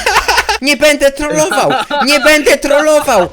Nie będę trollował! Nie będę trollował!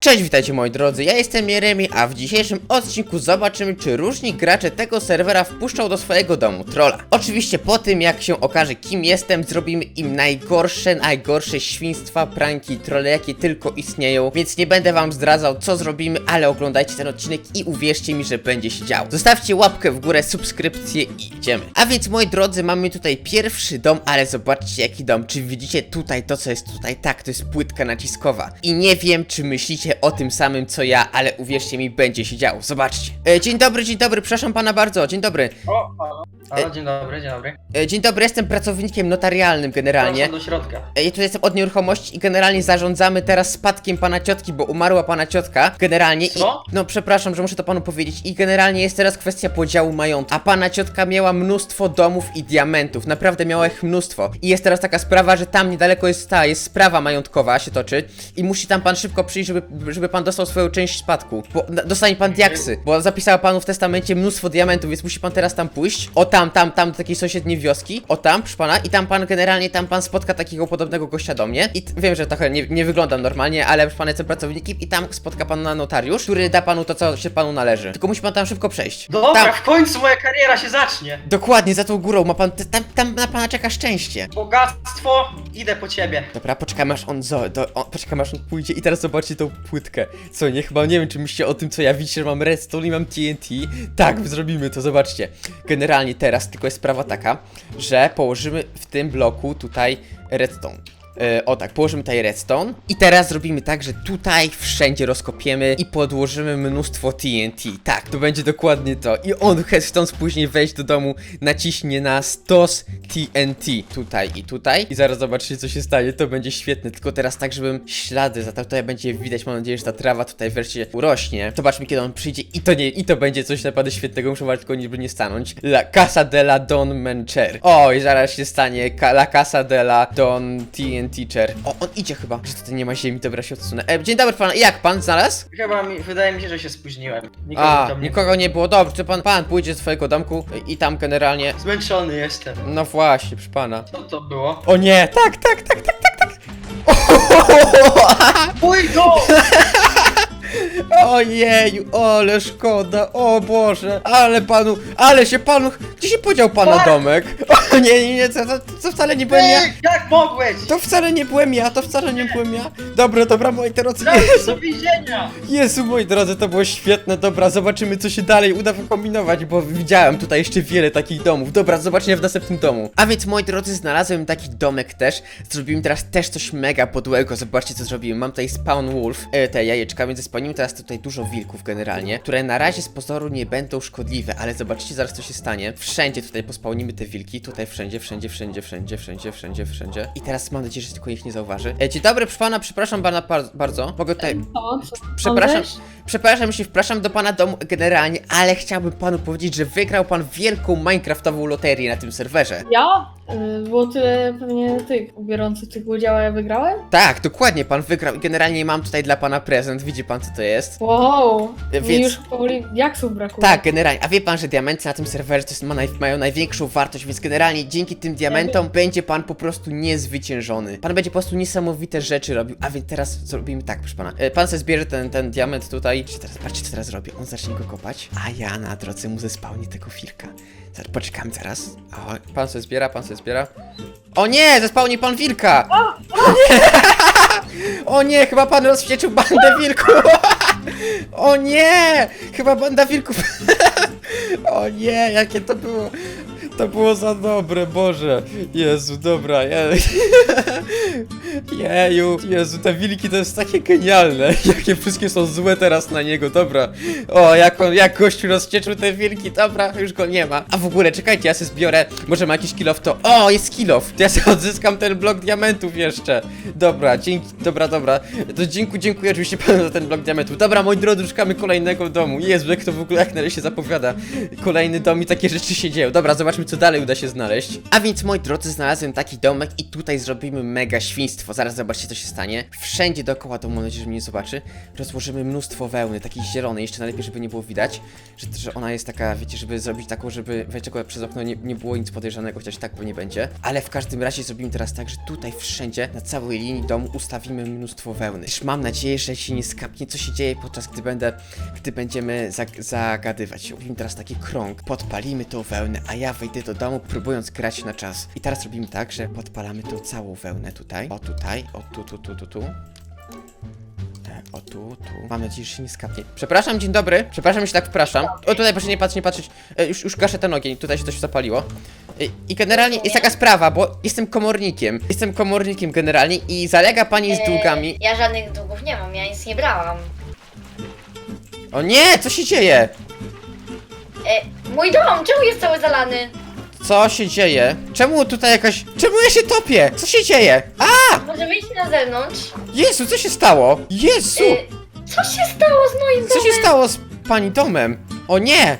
Cześć, witajcie moi drodzy, ja jestem Jeremi, a w dzisiejszym odcinku zobaczymy, czy różni gracze tego serwera wpuszczą do swojego domu trolla. Oczywiście po tym, jak się okaże kim jestem, zrobimy im najgorsze, najgorsze świństwa, pranki, trolle, jakie tylko istnieją, więc nie będę wam zdradzał, co zrobimy, ale oglądajcie ten odcinek i uwierzcie mi, że będzie się działo. Zostawcie łapkę w górę, subskrypcję i idziemy. A więc moi drodzy, mamy tutaj pierwszy dom, ale zobaczcie jaki dom. Czy widzicie tutaj to, co jest tutaj? Tak, to jest płytka naciskowa. I nie wiem, czy myślicie o tym samym, co ja, ale uwierzcie mi, będzie się działo. Zobaczcie. E, dzień dobry, dzień dobry, przepraszam pana bardzo, dzień dobry. O, halo. Halo, dzień dobry, dzień dobry. E, dzień dobry, jestem pracownikiem notarialnym generalnie. Proszę do środka. E, Ja tu jestem od nieruchomości i generalnie zarządzamy teraz spadkiem pana ciotki, bo umarła pana ciotka generalnie Co? i no przepraszam, że muszę to panu powiedzieć i generalnie jest teraz kwestia podziału majątku. A pana ciotka miała mnóstwo domów i diamentów, naprawdę miała ich mnóstwo. I jest teraz taka sprawa, że tam niedaleko jest ta, jest sprawa majątkowa się toczy i musi tam pan szybko przyjść, żeby, żeby pan dostał swoją część spadku. Bo na- dostanie pan diaksy, bo zapisała panu w testamencie mnóstwo diamentów, więc musi pan teraz tam pójść. O tam, tam, tam do takiej sąsiedniej wioski. O tam, proszę pana, i tam pan generalnie tam pan spotka takiego podobnego gościa do mnie. I wiem, że trochę nie, nie wyglądam normalnie, ale proszę pana jestem pracownikiem i tam spotka pan na notariusz, który da panu to, co się panu należy. Tylko musi pan tam szybko przejść. Dobra, Tam, w końcu moja kariera się zacznie. dokładnie, za tą górą ma pan, tam, tam na pana czeka szczęście. Bogactwo, idę po ciebie. Dobra, poczekamy aż on, zo, do, on, poczekamy aż on pójdzie i teraz zobaczcie tą płytkę. Co, nie, chyba nie wiem, czy myślicie o tym, co ja widzicie, że mam redstone i mam TNT. Tak, zrobimy to, zobaczcie. Generalnie teraz tylko jest sprawa taka, że położymy w tym bloku tutaj redstone. E, o tak, położymy tutaj redstone i teraz zrobimy tak, że tutaj wszędzie rozkopiemy i podłożymy mnóstwo TNT. Tak, to będzie dokładnie to. I on chcąc później wejść do domu, naciśnie na stos TNT tutaj i tutaj. I zaraz zobaczycie co się stanie, to będzie świetne. Tylko teraz tak, żebym ślady za tutaj będzie widać. Mam nadzieję, że ta trawa tutaj wreszcie urośnie. Zobaczmy kiedy on przyjdzie i to nie, i to będzie coś naprawdę świetnego. Muszę uważać, tylko żeby nie stanąć. La Casa de la Don Mencher. O, i zaraz się stanie La Casa de la Don TNT Chair. O, on idzie chyba. Że tutaj nie ma ziemi, dobra się odsunę. E, dzień dobry pan, jak pan znalazł? Chyba mi, wydaje mi się, że się spóźniłem. Nikogo A, tam nie nikogo nie było. Dobrze, to pan, pan pójdzie do swojego domku i tam generalnie. Zmęczony jestem. No właśnie, przy pana. Co to było? O nie, tak, tak, tak, tak, tak, tak. Pójdź go! Ojeju, ale szkoda, o Boże, ale panu, ale się panu, gdzie się podział pana Fuck! domek? O nie, nie, nie, to, to, to wcale nie byłem ja, Ej, jak mogłeś? to wcale nie byłem ja, to wcale nie byłem ja. Dobra, dobra, moi drodzy, Daj Jezu, do więzienia! Jezu, moi drodzy, to było świetne, dobra, zobaczymy co się dalej uda wykombinować, bo widziałem tutaj jeszcze wiele takich domów. Dobra, zobaczmy w następnym domu. A więc, moi drodzy, znalazłem taki domek też, zrobiłem teraz też coś mega podłego, zobaczcie co zrobiłem. Mam tutaj spawn wolf, e, te jajeczka, więc spełnimy teraz tutaj dużo wilków generalnie, które na razie z pozoru nie będą szkodliwe, ale zobaczcie zaraz co się stanie. Wszędzie tutaj pospełnimy te wilki, tutaj wszędzie, wszędzie, wszędzie, wszędzie, wszędzie, wszędzie, wszędzie. I teraz mam nadzieję, że tylko ich nie zauważy. E, dzień dobry, proszę pana, przepraszam pana par- bardzo, mogę tutaj... Co? Przepraszam? Przepraszam się, wpraszam do pana domu generalnie, ale chciałbym panu powiedzieć, że wygrał pan wielką Minecraftową loterię na tym serwerze. Ja? Y, Było tyle pewnie tych biorących tych udział, a ja wygrałem? Tak, dokładnie, pan wygrał i generalnie mam tutaj dla pana prezent, widzi pan co to jest? Wow! Więc- Mi już powoli jaksów brakuje. Tak, generalnie, a wie pan, że diamenty na tym serwerze to jest, ma naj, mają największą wartość, więc generalnie dzięki tym diamentom będzie pan po prostu niezwyciężony. Pan będzie po prostu niesamowite rzeczy robił, a więc teraz zrobimy tak, proszę pana. E, Pan sobie zbierze ten, ten diament tutaj, Teraz, patrzcie co teraz zrobię, on zacznie go kopać, a ja na drodze mu zespałnię tego wilka. Zaraz, poczekamy zaraz. O, pan sobie zbiera, pan sobie zbiera. O nie, zespałni pan wilka! O nie! O nie, chyba pan rozwścieczył bandę wilków! O nie! Chyba banda wilków. O nie, jakie to było. To było za dobre, Boże. Jezu, dobra, je... Jeju, Jezu, te wilki to jest takie genialne. Jakie wszystkie są złe teraz na niego, dobra. O, jak on, jak gościu rozcieczył te wilki, dobra, już go nie ma. A w ogóle, czekajcie, ja sobie zbiorę, może ma jakiś kilof to... O, jest kilof! To ja sobie odzyskam ten blok diamentów jeszcze. Dobra, dzięki, dobra, dobra. To dziękuję, dziękuję oczywiście panu za ten blok diamentów. Dobra, moi drodzy, szukamy kolejnego domu. Jezu, jak to w ogóle, jak na się zapowiada. Kolejny dom i takie rzeczy się dzieją. Dobra, zobaczmy co dalej uda się znaleźć. A więc, moi drodzy, znalazłem taki domek i tutaj zrobimy mega świństwo. Zaraz zobaczcie, co się stanie. Wszędzie dookoła domu, mam nadzieję, że mnie nie zobaczy, rozłożymy mnóstwo wełny, takiej zielonej, jeszcze najlepiej, żeby nie było widać, że, że ona jest taka, wiecie, żeby zrobić taką, żeby tylko przez okno nie, nie było nic podejrzanego, chociaż tak nie będzie. Ale w każdym razie zrobimy teraz tak, że tutaj wszędzie, na całej linii domu ustawimy mnóstwo wełny. Też mam nadzieję, że się nie skapnie, co się dzieje podczas gdy będę, gdy będziemy zag zagadywać. Robimy teraz taki krąg, podpalimy tą wełnę, a ja wejdę do domu, próbując grać na czas. I teraz robimy tak, że podpalamy tą całą wełnę tutaj, o tutaj, o tu, tu, tu, tu, tu. O tu, tu. Mam nadzieję, że się nie skapnie. Przepraszam, dzień dobry. Przepraszam, że się tak wpraszam. O tutaj proszę nie patrzeć, nie patrzeć. E, już, już gaszę ten ogień, tutaj się coś zapaliło. E, I generalnie jest taka sprawa, bo jestem komornikiem. Jestem komornikiem generalnie i zalega pani z długami. E, Ja żadnych długów nie mam, ja nic nie brałam. O nie, co się dzieje? E, mój dom, czemu jest cały zalany? Co się dzieje? Czemu tutaj jakaś... Czemu ja się topię? Co się dzieje? A! Może wyjść na zewnątrz? Jezu, co się stało? Jezu! E, co się stało z moim Co domem? się stało z pani domem? O nie!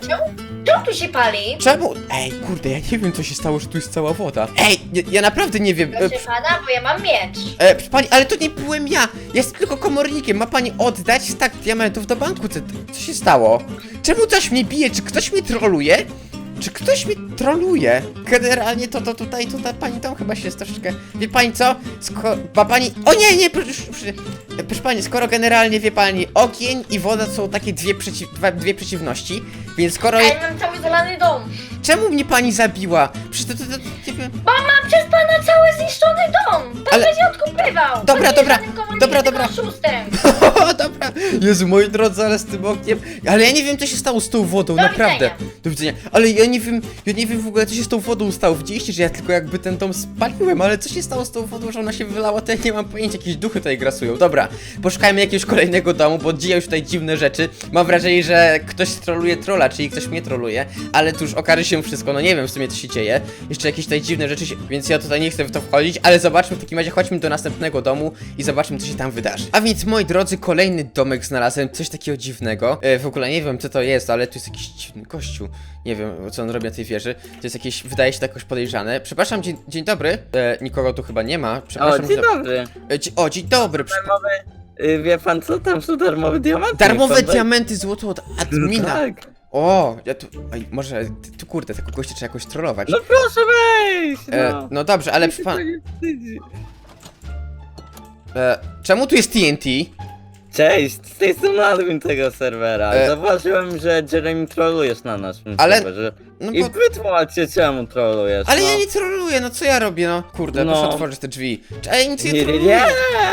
Czemu tu się pali? Czemu? Ej, kurde, ja nie wiem co się stało, że tu jest cała woda. Ej, ja, ja naprawdę nie wiem. E, Proszę pana, bo ja mam miecz. e, pani, ale to nie byłem ja! Jestem tylko komornikiem. Ma pani oddać tak diamentów do banku. Co, co się stało? Czemu ktoś mnie bije? Czy ktoś mnie troluje? Czy ktoś mnie troluje? Generalnie to, to tutaj, tutaj pani tam chyba się jest troszeczkę... Wie pani co? Sko ma pani... O nie, nie, proszę, proszę, proszę pani, skoro generalnie, wie pani, ogień i woda są takie dwie, przeciw, dwie przeciwności, więc skoro... Ja mam cały zalany dom. Czemu mnie pani zabiła? Przecież to, to, to, nie wiem... Bo mam przez pana cały zniszczony dom. Pan Ale- będzie odkupywał. Dobra, dobra, dobra, dobra. dobra. Jezu, moi drodzy, ale z tym ogniem. Ale ja nie wiem, co się stało z tą wodą, Do naprawdę. widzenia. Do widzenia. Ale ja nie wiem, ja nie wiem w ogóle, co się z tą wodą stało. Widzieliście, że ja tylko jakby ten dom spaliłem, ale co się stało z tą wodą, że ona się wylała, to ja nie mam pojęcia, jakieś duchy tutaj grasują. Dobra, poszukajmy jakiegoś kolejnego domu, bo dzieją się tutaj dziwne rzeczy. Mam wrażenie, że ktoś troluje trolla, czyli ktoś mnie troluje, ale tu już okaże się wszystko, no nie wiem w sumie, co się dzieje. Jeszcze jakieś tutaj dziwne rzeczy się... Więc ja tutaj nie chcę w to wchodzić, ale zobaczmy w takim razie, chodźmy do następnego domu i zobaczmy, co się tam wydarzy. A więc, moi drodzy, kolejny domek znalazłem, coś takiego dziwnego. E, w ogóle nie wiem, co to jest, ale tu jest jakiś dziwny kościół. Nie wiem, co on robi na tej wieży. To jest jakieś, wydaje się to jakoś podejrzane. Przepraszam, dzień, dzień dobry. E, nikogo tu chyba nie ma. O, Przepraszam. dzień że- dobry. E, dzie- o, dzień dobry. Y, wie pan co tam są darmowe diamenty? Darmowe Pan daj- diamenty złoto od admina. Tak. O, ja tu. Oj, może. ty- Tu kurde, tego gościa trzeba jakoś trollować. No proszę wejść, no. E, no dobrze, ale przy pan. Nie wstydzi. E, czemu tu jest TNT? Cześć, z tej strony admin tego serwera. E. Zauważyłem, że Jeremy trolujesz na naszym Ale- serwerze. No I bo. wytłumacz się czemu trolujesz, Ale no. ja nie troluję, no co ja robię, no kurde, No. proszę otworzyć te drzwi. Czy- Ale ja nic nie Nie, nie, troluję.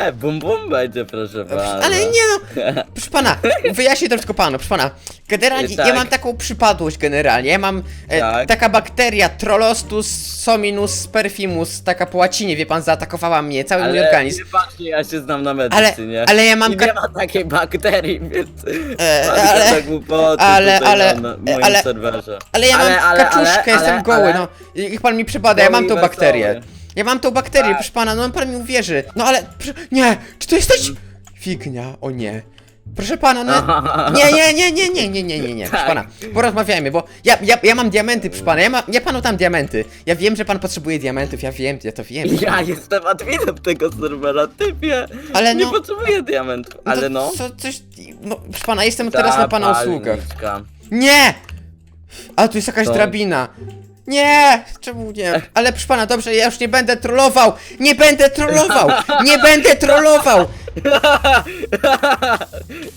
nie, bum bum będzie proszę pana. Ale nie no, proszę pana, wyjaśnię to wszystko panu, proszę pana. Generalnie, Tak. ja mam taką przypadłość generalnie, ja mam e, Tak. taka bakteria Trollostus sominus perfimus, taka po łacinie, wie pan, zaatakowała mnie, cały mój Ale organizm. nie patrzcie, ja się znam na Ale, medycynie. ale ja mam... I ka- nie ma takiej bakterii, więc... E, Pan ale- gada głupoty ale- tutaj ale- na, na moim ale- serwerze. Ale ja mam ale- ale- kaczuszkę, ale- jestem ale- goły, ale- no. Niech pan mi przebada, ja mam tą bakterię. Ja mam tą bakterię, proszę pana, no pan mi uwierzy. No ale, nie, czy to jesteś... Fignia, o nie. Proszę pana, no... Nie, nie, nie, nie, nie, nie, nie, nie, nie, proszę Tak. pana, porozmawiajmy, bo ja, ja, ja mam diamenty, proszę pana, ja, ma, ja panu dam diamenty. Ja wiem, że pan potrzebuje diamentów, ja wiem, ja to wiem. Ja jestem adminem tego serwera, typie! Ale Nie no- potrzebuję diamentów, ale to, no. Co, coś... No, proszę pana, jestem teraz na pana usługach. Nie! Ale tu jest jakaś To- drabina. Nie! Czemu nie? Ale proszę pana, dobrze, ja już nie będę trollował! Nie będę trollował! Nie będę trollował!